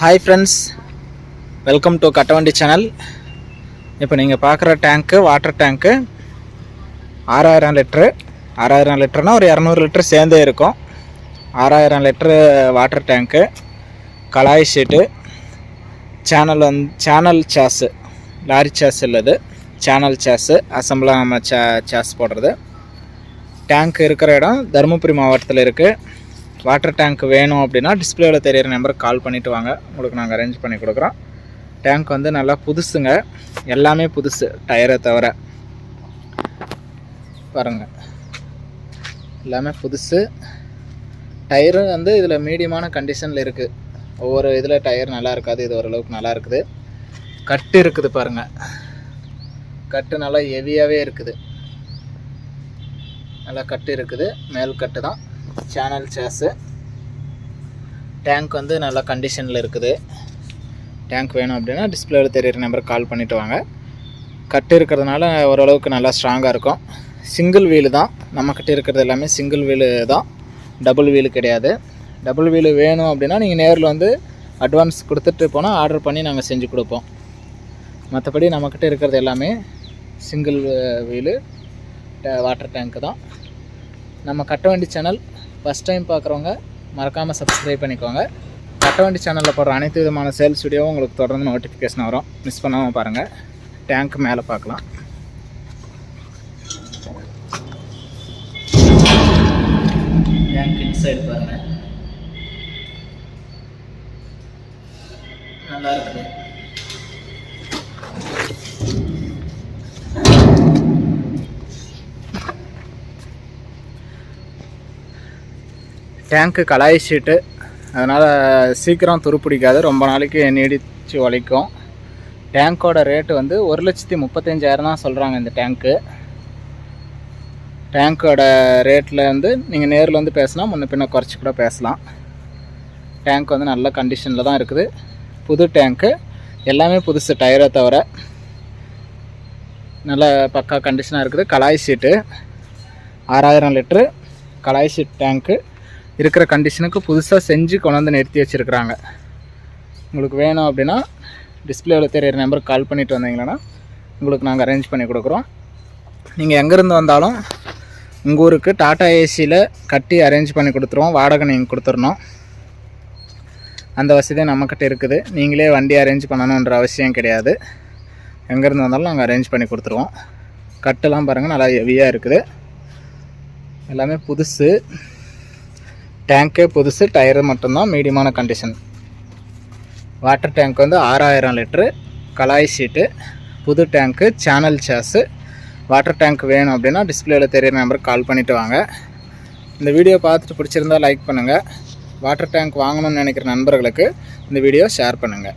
Hi friends welcome to Kattavandi channel இப்போ நீங்கள் பார்க்குற டேங்க்கு வாட்டர் டேங்க்கு ஆறாயிரம் லிட்ரு ஆறாயிரம் லிட்டர்னா ஒரு இரநூறு லிட்டர் சேர்ந்தே இருக்கும். ஆறாயிரம் லிட்ரு வாட்டர் டேங்க்கு கலாய் ஷீட்டு சேனல் வந்து சேனல் சாஸு லாரி சாஸ் இல்லது சேனல் சாஸு அசம்பிளாக நம்ம சே சாஸ் போடுறது. டேங்க் இருக்கிற இடம் தருமபுரி மாவட்டத்தில் இருக்குது வாட்டர் டேங்க் வேணும் அப்படின்னா டிஸ்பிளேவில் தெரியிற நம்பருக்கு கால் பண்ணிவிட்டு வாங்க. உங்களுக்கு நாங்கள் அரேஞ்ச் பண்ணி கொடுக்குறோம். டேங்க் வந்து நல்லா புதுசுங்க. எல்லாமே புதுசு டயரை தவிர. பாருங்கள் எல்லாமே புதுசு. டயரு வந்து இதில் மீடியமான கண்டிஷனில் இருக்குது ஒவ்வொரு இதில் டயர் நல்லா இருக்காது இது ஓரளவுக்கு நல்லா இருக்குது. கட்டு இருக்குது பாருங்கள் கட்டு நல்லா ஹெவியாகவே இருக்குது. நல்லா கட்டு இருக்குது. மேல் கட்டு தான். சேனல் சேஸு டேங்க் வந்து நல்லா கண்டிஷனில் இருக்குது. டேங்க் வேணும் அப்படின்னா டிஸ்பிளேவில் தெரியிற நம்பருக்கு கால் பண்ணிவிட்டு வாங்க. கட்டு இருக்கிறதுனால ஓரளவுக்கு நல்லா ஸ்ட்ராங்காக இருக்கும். சிங்கிள் வீலு தான். நம்மக்கிட்ட இருக்கிறது எல்லாமே சிங்கிள் வீலு தான். டபுள் வீலு கிடையாது. டபுள் வீலு வேணும் அப்படின்னா நீங்கள் நேரில் வந்து அட்வான்ஸ் கொடுத்துட்டு போனால் ஆர்டர் பண்ணி நாங்கள் செஞ்சு கொடுப்போம். மற்றபடி நம்மக்கிட்ட இருக்கிறது எல்லாமே சிங்கிள் வீலு வாட்டர் டேங்க்கு தான். நம்ம கட்ட வேண்டிய சேனல் ஃபஸ்ட் டைம் பார்க்குறவங்க மறக்காமல் சப்ஸ்கிரைப் பண்ணிக்கோங்க. கட்டவண்டி சேனலில் போடுற அனைத்து விதமான சேல்ஸ் வீடியோவும் உங்களுக்கு தொடர்ந்து நோட்டிஃபிகேஷன் வரும். மிஸ் பண்ணாமல் பாருங்கள் டேங்க் மேலே பார்க்கலாம். டேங்க் இன்சைட் பாருங்கள் நல்லா இருக்குது டேங்க்கு கலாய் ஷீட்டு அதனால் சீக்கிரம் துருப்பிடிக்காது. ரொம்ப நாளைக்கு நீடித்து உழைக்கும். டேங்க்கோட ரேட்டு வந்து ஒரு லட்சத்தி முப்பத்தஞ்சாயிரம் தான் சொல்கிறாங்க இந்த டேங்க்கு டேங்க்கோட ரேட்டில் வந்து நீங்கள் நேரில் வந்து பேசினா முன்ன பின்ன குறைச்சி கூட பேசலாம். டேங்க் வந்து நல்ல கண்டிஷனில் தான் இருக்குது. புது டேங்க்கு எல்லாமே புதுசு டயரை தவிர நல்ல பக்கா கண்டிஷனாக இருக்குது. கலாய் ஷீட்டு ஆறாயிரம் லிட்ரு கலாய் ஷீட் டேங்க்கு இருக்கிற கண்டிஷனுக்கு புதுசாக செஞ்சு கொண்டு வந்து நிறுத்தி வச்சுருக்குறாங்க. உங்களுக்கு வேணும் அப்படின்னா டிஸ்பிளேவில் தெரியிற நம்பருக்கு கால் பண்ணிட்டு வந்தீங்கன்னா உங்களுக்கு நாங்கள் அரேஞ்ச் பண்ணி கொடுக்குறோம். நீங்கள் எங்கேருந்து வந்தாலும் உங்கள் ஊருக்கு டாட்டா ஏசியில் கட்டி அரேஞ்ச் பண்ணி கொடுத்துருவோம். வாடகை நீங்கள் கொடுத்துடணும். அந்த வசதி நம்மக்கிட்ட இருக்குது. நீங்களே வண்டி அரேஞ்ச் பண்ணணுன்ற அவசியம் கிடையாது. எங்கேருந்து வந்தாலும் நாங்கள் அரேஞ்ச் பண்ணி கொடுத்துருவோம். கட்டெல்லாம் பாருங்கள் நல்லா ஹெவியாக இருக்குது. எல்லாமே புதுசு. டேங்க்கே புதுசு டயரு மட்டும்தான் மீடியமான கண்டிஷன் வாட்டர் டேங்க் வந்து ஆறாயிரம் லிட்ரு கலாய் ஷீட்டு புது tank channel chassis water tank வேணும் அப்படின்னா டிஸ்பிளேவில் தெரியிற நம்பருக்கு கால் பண்ணிவிட்டு வாங்க. இந்த வீடியோ பார்த்துட்டு பிடிச்சிருந்தா லைக் பண்ணுங்கள் வாட்டர் டேங்க் வாங்கணும்னு நினைக்கிற நண்பர்களுக்கு இந்த வீடியோ ஷேர் பண்ணுங்கள்